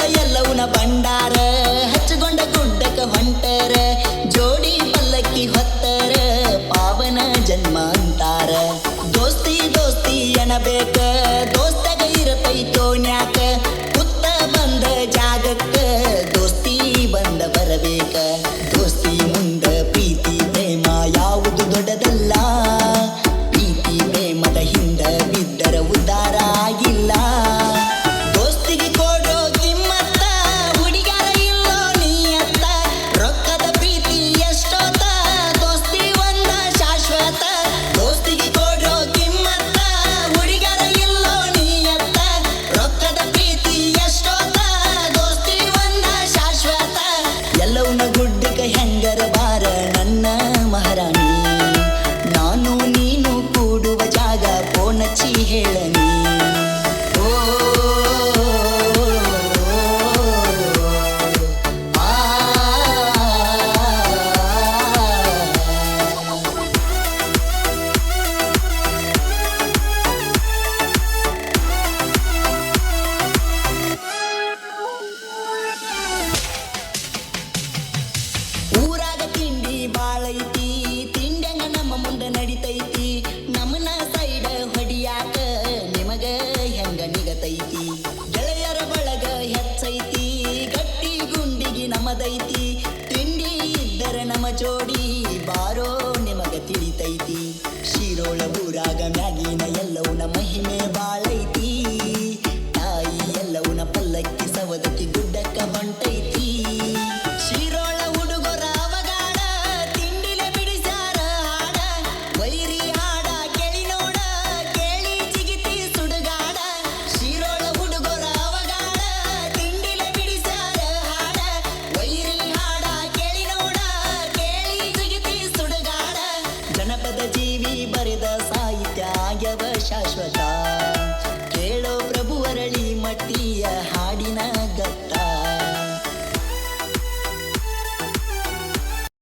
ಪಲ್ಲ ಎಲ್ಲವನ ಬಂಡಾರ ಹಚ್ಚಗೊಂಡ ಗುಡ್ಡಕ ಹೊಂಟರ. ಜೋಡಿ ಪಲ್ಲಕ್ಕಿ ಹೊತ್ತರ. ಪಾವನ ಜನ್ಮ ಅಂತಾರ. ದೋಸ್ತಿ ದೋಸ್ತಿ ಎನಬೇಕ ದೋಸ್ತಗ ಇರತೈತೋನ್ಯಾಕ ಪುತ್ತ ಬಂದ ಜಾಗಕ್ಕ ದೋಸ್ತಿ ಬಂದ ಬರಬೇಕ. ದೋಸ್ತಿ ಮುಂದ ಪ್ರೀತಿ, ಪ್ರೇಮ ಯಾವುದು ದೊಡ್ಡದಲ್ಲ. hangar ba ಮಹಿಮೆ ಬಾಳೈತಿ. ತಾಯಿ ಎಲ್ಲವನ ಪಲ್ಲಕ್ಕಿ ಸವದಕ್ಕಿ ಗುಡ್ಡಕ್ಕ ಹೊಂಟೈತಿ ಶಿರೋಳ ಹುಡುಗರ ಅವಗಾಡ, ತಿಂಡಿಲೆ ಬಿಡಿಸಾರ ಹಾಡ. ವೈರಿ ಹಾಡ, ಕೇಳಿ ನೋಡ, ಕೇಳಿ ಜಿಗಿತಿ ಸುಡಗಾಡ. ಶಿರೋಳ ಹುಡುಗರ ಅವಗಾಡ, ತಿಂಡಿಲೆ ಬಿಡಿಸಾರ ಹಾಡ. ವೈರಿ ಹಾಡ, ಕೇಳಿ ನೋಡ, ಕೇಳಿ ಜಿಗಿತಿ ಸುಡಗಾಡ. ಜನಪದ ಜೀವಿ ಬರೆದ